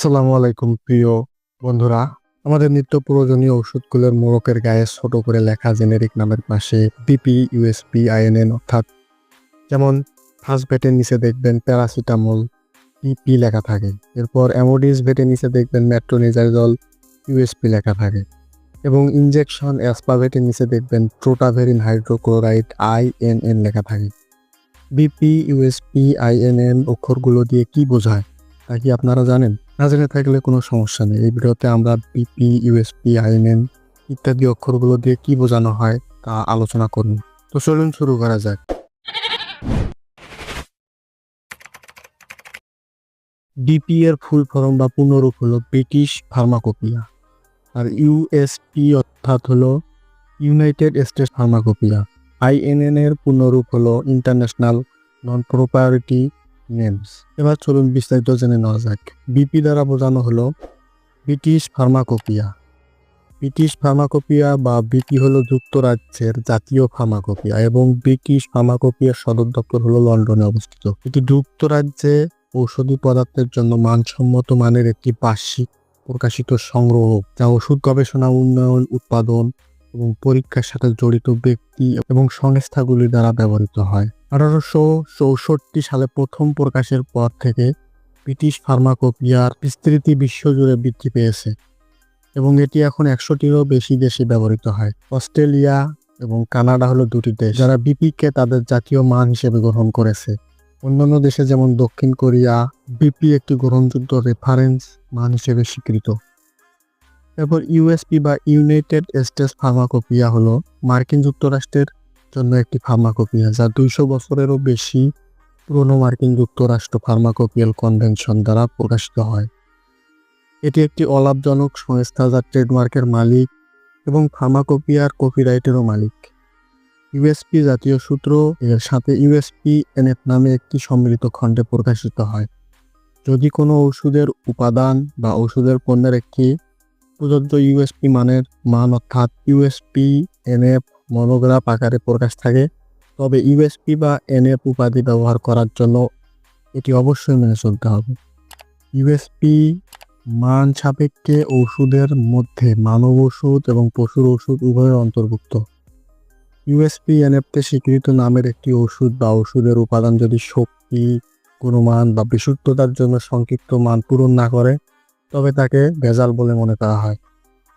আসসালামু আলাইকুম, প্রিয় বন্ধুরা। আমাদের নিত্য প্রয়োজনীয় ওষুধগুলোর মোড়কের গায়ে ছোট করে লেখা জেনেরিক নামের পাশে বিপি ইউএসপি আইএনএন অর্থাৎ যেমন ফার্স্ট ভেটের নিচে দেখবেন প্যারাসিটামল পিপি লেখা থাকে। এরপর অ্যামোডিস ভেটের নিচে দেখবেন মেট্রোনিজাইজল ইউএসপি লেখা থাকে। এবং ইনজেকশন অ্যাসপাভেটের নিচে দেখবেন ট্রোটাভেরিন হাইড্রোক্লোরাইড আইএনএন লেখা থাকে। বিপি ইউএসপি আইএনএন অক্ষরগুলো দিয়ে কি বোঝায় তা কি আপনারা জানেন? না জেনে থাকলে কোনো সমস্যা নেই। এই ভিডিওতে আমরা বিপি ইউএসপি আইএনএন ইত্যাদি অক্ষরগুলো দিয়ে কি বোঝানো হয় তা আলোচনা করব। তো চলুন শুরু করা যাক। বিপি এর ফুল ফর্ম বা পূর্ণরূপ হলো ব্রিটিশ ফার্মাকোপিয়া। আর ইউএসপি অর্থাৎ হলো ইউনাইটেড স্টেটস ফার্মাকোপিয়া আইএনএন এর পূর্ণরূপ হলো ইন্টারন্যাশনাল নন প্রোপারিটি নেমস। এবার চলুন বিস্তারিত জেনে নেওয়া যাক। বিপি দ্বারা বোঝানো হলো ব্রিটিশ ফার্মাকোপিয়া। ব্রিটিশ ফার্মাকোপিয়া বা বিপি হলো যুক্তরাজ্যের জাতীয় ফার্মাকোপিয়া এবং ব্রিটিশ ফার্মাকোপিয়ার সদর দপ্তর হলো লন্ডনে অবস্থিত। এটি যুক্তরাজ্যে ঔষধি পদার্থের জন্য মানসম্মত মানের একটি বার্ষিক প্রকাশিত সংগ্রহ যা ওষুধ গবেষণা, উন্নয়ন, উৎপাদন এবং পরীক্ষার সাথে জড়িত ব্যক্তি এবং সংস্থাগুলি দ্বারা ব্যবহৃত হয়। আঠারোশো চৌষট্টি সালে প্রথম প্রকাশের পর থেকে ব্রিটিশ ফার্মাকোপিয়ার বিস্তৃতি বিশ্বজুড়ে বৃদ্ধি পেয়েছে এবং এটি এখন একশোটিরও বেশি দেশে ব্যবহৃত হয়। অস্ট্রেলিয়া এবং কানাডা হলো দুটি দেশ যারা বিপিকে তাদের জাতীয় মান হিসেবে গ্রহণ করেছে। অন্যান্য দেশে যেমন দক্ষিণ কোরিয়া, বিপি একটি গ্রহণযোগ্য রেফারেন্স মান হিসেবে স্বীকৃত। এরপর ইউএসপি বা ইউনাইটেড স্টেটস ফার্মাকোপিয়া হলো মার্কিন যুক্তরাষ্ট্রের জন্য একটি ফার্মাকোপিয়া, যা দুইশো বছরেরও বেশি পুরনো মার্কিন যুক্তরাষ্ট্র ফার্মাকোপিয়াল কনভেনশন দ্বারা প্রকাশিত হয়। এটি একটি অলাভজনক সংস্থা যা ট্রেডমার্কের মালিক এবং ফার্মাকোপিয়ার কপিরাইটেরও মালিক। ইউএসপি জাতীয় সূত্র এর সাথে ইউএসপি এনএফ নামে একটি সম্মিলিত খণ্ডে প্রকাশিত হয়। যদি কোনো ওষুধের উপাদান বা ওষুধের পণ্যের একটি প্রযোজ্য ইউএসপি মানের মান অর্থাৎ ইউএসপি এনএফ মনোগ্রাফ আকারে প্রকাশ থাকে। তবে ইউএসপি বা এনএফ উপাধি ব্যবহার করার জন্য এটি অবশ্যই মেনে চলতে হবে। ইউএসপি মান সাপেক্ষে ওষুধের মধ্যে মানব ওষুধ এবং পশুর ওষুধ উভয়ের অন্তর্ভুক্ত। ইউএসপি এনএফতে স্বীকৃত নামের একটি ওষুধ বা ওষুধের উপাদান যদি শক্তি, গুণমান বা বিশুদ্ধতার জন্য সংক্ষিপ্ত মান পূরণ না করে তবে তাকে ভেজাল বলে মনে করা হয়।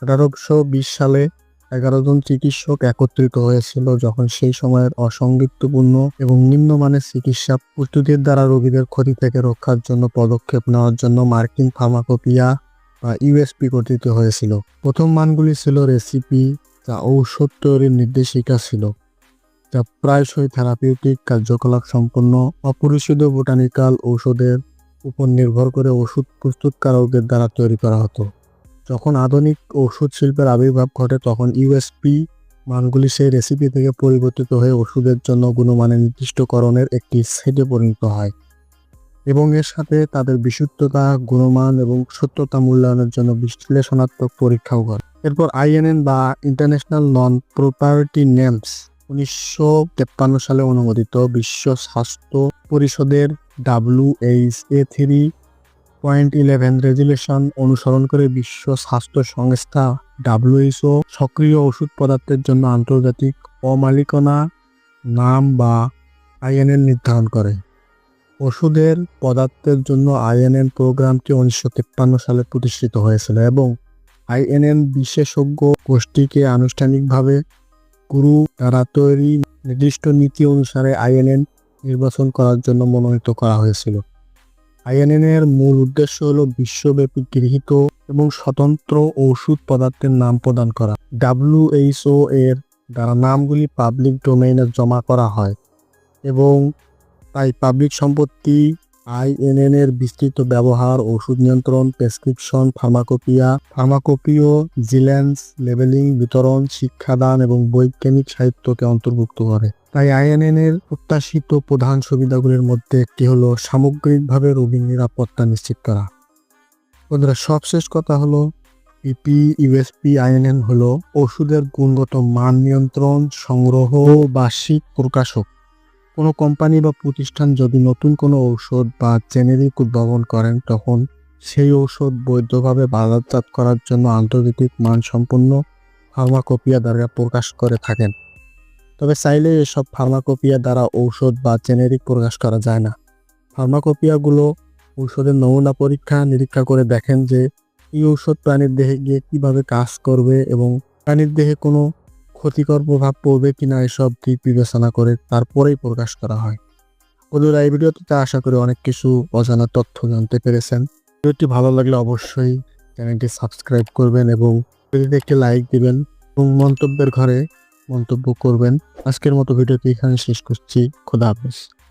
আঠারোশো বিশ সালে এগারো জন চিকিৎসক একত্রিত হয়েছিল যখন সেই সময়ের অসংগীতপূর্ণ এবং নিম্নমানের চিকিৎসা প্রস্তুতির দ্বারা রোগীদের ক্ষতি থেকে রক্ষার জন্য পদক্ষেপ নেওয়ার জন্য মার্কিন ফার্মাকোপিয়া বা ইউএসপি গঠিত হয়েছিল। প্রথম মানগুলি ছিল রেসিপি যা ঔষধ তৈরির নির্দেশিকা ছিল, যা প্রায়শই থেরাপিউটিক কার্যকলাপ সম্পন্ন অপরিচিত বোটানিক্যাল ঔষধের উপর নির্ভর করে ওষুধ প্রস্তুতকারকদের দ্বারা তৈরি করা হতো। যখন আধুনিক ওষুধ শিল্পের আবির্ভাব ঘটে, তখন ইউএসপি মানগুলি সেই রেসিপি থেকে পরিবর্তিত হয়ে ওষুধের জন্য গুণমানের নির্দিষ্টকরণের একটি সেটে পরিণত হয় এবং এর সাথে তাদের বিশুদ্ধতা, গুণমান এবং সত্যতা মূল্যায়নের জন্য বিশ্লেষণাত্মক পরীক্ষাও করে। এরপর আইএনএন বা ইন্টারন্যাশনাল নন প্রপার্টি নেমস উনিশশো সালে অনুমোদিত বিশ্ব স্বাস্থ্য পরিষদের WH A three point eleven resolution অনুসরণ করে বিশ্ব স্বাস্থ্য সংস্থা ডাব্লিউএইচও সক্রিয় ওষুধ পদার্থের জন্য আন্তর্জাতিক অমালিকানা নাম বা আইএনএন নির্ধারণ করে। ওষুধের পদার্থের জন্য আইএনএন প্রোগ্রামটি উনিশশো তিপ্পান্ন সালে প্রতিষ্ঠিত হয়েছিল এবং আইএনএন বিশেষজ্ঞ গোষ্ঠীকে আনুষ্ঠানিকভাবে গুরু দ্বারা তৈরি নির্দিষ্ট নীতি অনুসারে আইএনএন নির্বাচন করার জন্য মনোনীত করা হয়েছিল। আইএনএন এর মূল উদ্দেশ্য হল বিশ্বব্যাপী গৃহীত এবং স্বতন্ত্র ঔষধ পদার্থের নাম প্রদান করা। ডাব্লিউএইচও এর দ্বারা নামগুলি পাবলিক ডোমেইনে জমা করা হয় এবং তাই পাবলিক সম্পত্তি আইএনএন এর বিস্তৃত ব্যবহার, ওষুধ নিয়ন্ত্রণ, prescription, pharmacopoeia, pharmacovigilance, labelling, বিতরণ, শিক্ষাদান এবং বৈজ্ঞানিক সাহিত্যকে অন্তর্ভুক্ত করে। তাই আইএনএন এর প্রত্যাশিত প্রধান সুবিধাগুলির মধ্যে একটি হলো সামগ্রিকভাবে রোগীর নিরাপত্তা নিশ্চিত করা। বন্ধুরা, সবশেষ কথা হলো পিপি ইউএসপি, আইএনএন হলো ওষুধের গুণগত মান নিয়ন্ত্রণ, সংগ্রহ বার্ষিক প্রকাশক। কোনো কোম্পানি বা প্রতিষ্ঠান যদি নতুন কোনো ঔষধ বা জেনেরিক উদ্ভাবন করেন, তখন সেই ঔষধ বৈধভাবে বাজারজাত করার জন্য আন্তর্জাতিক মানসম্পন্ন ফার্মাকোপিয়া দ্বারা প্রকাশ করে থাকেন। তবে চাইলে এসব ফার্মাকোপিয়া দ্বারা ঔষধ বা জেনেরিক প্রকাশ করা যায় না। ফার্মাকোপিয়াগুলো ঔষধের নমুনা পরীক্ষা, নিরীক্ষা করে দেখেন যে এই ঔষধ প্রাণীর দেহে গিয়ে কীভাবে কাজ করবে এবং প্রাণীর দেহে কোনো ক্ষতিকর প্রভাব পড়বে কিনা এসব দিক বিবেচনা করে তারপরেই প্রকাশ করা হয়। বন্ধুরা, এই ভিডিওতে আশা করি অনেক কিছু অজানা তথ্য জানতে পেরেছেন। ভিডিওটি ভালো লাগলে অবশ্যই চ্যানেলটি সাবস্ক্রাইব করবেন এবং ভিডিওতে একটি লাইক দিবেন এবং মন্তব্যের ঘরে মন্তব্য করবেন। আজকের মতো ভিডিওটি এখানে শেষ করছি। খোদা হাফেজ।